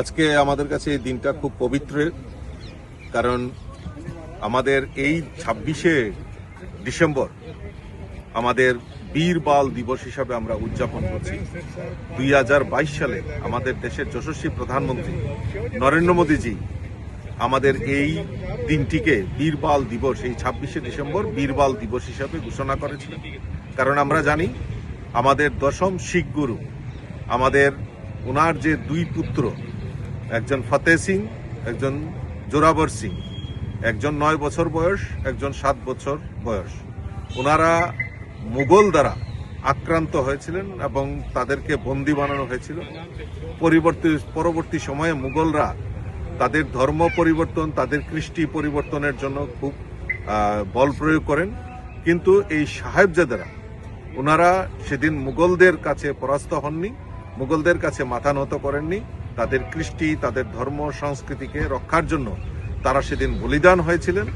আজকে আমাদের কাছে এই দিনটা খুব পবিত্র কারণ আমাদের এই ছাব্বিশে ডিসেম্বর আমাদের বীর বাল দিবস হিসাবে আমরা উদযাপন করছি। দুই হাজার বাইশ সালে আমাদের দেশের যশস্বী প্রধানমন্ত্রী নরেন্দ্র মোদীজি আমাদের এই দিনটিকে বীরবাল দিবস, এই ছাব্বিশে ডিসেম্বর বীরবাল দিবস হিসাবে ঘোষণা করেছিলেন। কারণ আমরা জানি, আমাদের দশম শিখ গুরু আমাদের ওনার যে দুই পুত্র একজন ফতেহ সিং, একজন জোরাবর সিং। একজন নয় বছর বয়স, একজন সাত বছর বয়স। ওনারা মুঘল দ্বারা আক্রান্ত হয়েছিলেন এবং তাদেরকে বন্দি বানানো হয়েছিল। পরিবর্তী, পরবর্তী সময়ে মুঘলরা তাদের ধর্ম পরিবর্তন, তাদের কৃষ্টি পরিবর্তনের জন্য খুব বল প্রয়োগ করেন। কিন্তু এই সাহেবজাদারা, ওনারা সেদিন মুঘলদের কাছে পরাস্ত হননি, মুঘলদের কাছে মাথা নত করেননি। তাদের কৃষ্টি, তাদের ধর্ম, সংস্কৃতিকে রক্ষার জন্য তারা সেদিন বলিদান হয়েছিলেন।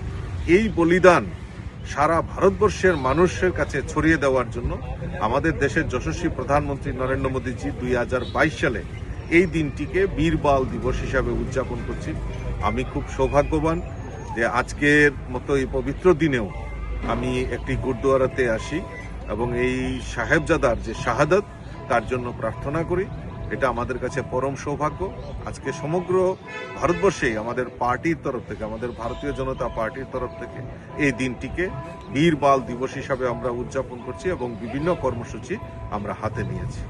এই বলিদান সারা ভারতবর্ষের মানুষের কাছে ছড়িয়ে দেওয়ার জন্য আমাদের দেশের যশস্বী প্রধানমন্ত্রী নরেন্দ্র মোদীজি দুই হাজার বাইশ সালে এই দিনটিকে বীরবাল দিবস হিসাবে উদযাপন করছি আমি খুব সৌভাগ্যবান যে আজকের মতো এই পবিত্র দিনেও আমি একটি গুরুদুয়ারাতে আসি এবং এই সাহেবজাদার যে শাহাদত, তার জন্য প্রার্থনা করি। এটা আমাদের কাছে পরম সৌভাগ্য। আজকে সমগ্র ভারতবর্ষেই আমাদের পার্টির তরফ থেকে, আমাদের ভারতীয় জনতা পার্টির তরফ থেকে এই দিনটিকে বীর বাল দিবস হিসাবে আমরা উদযাপন করছি এবং বিভিন্ন কর্মসূচি আমরা হাতে নিয়েছি।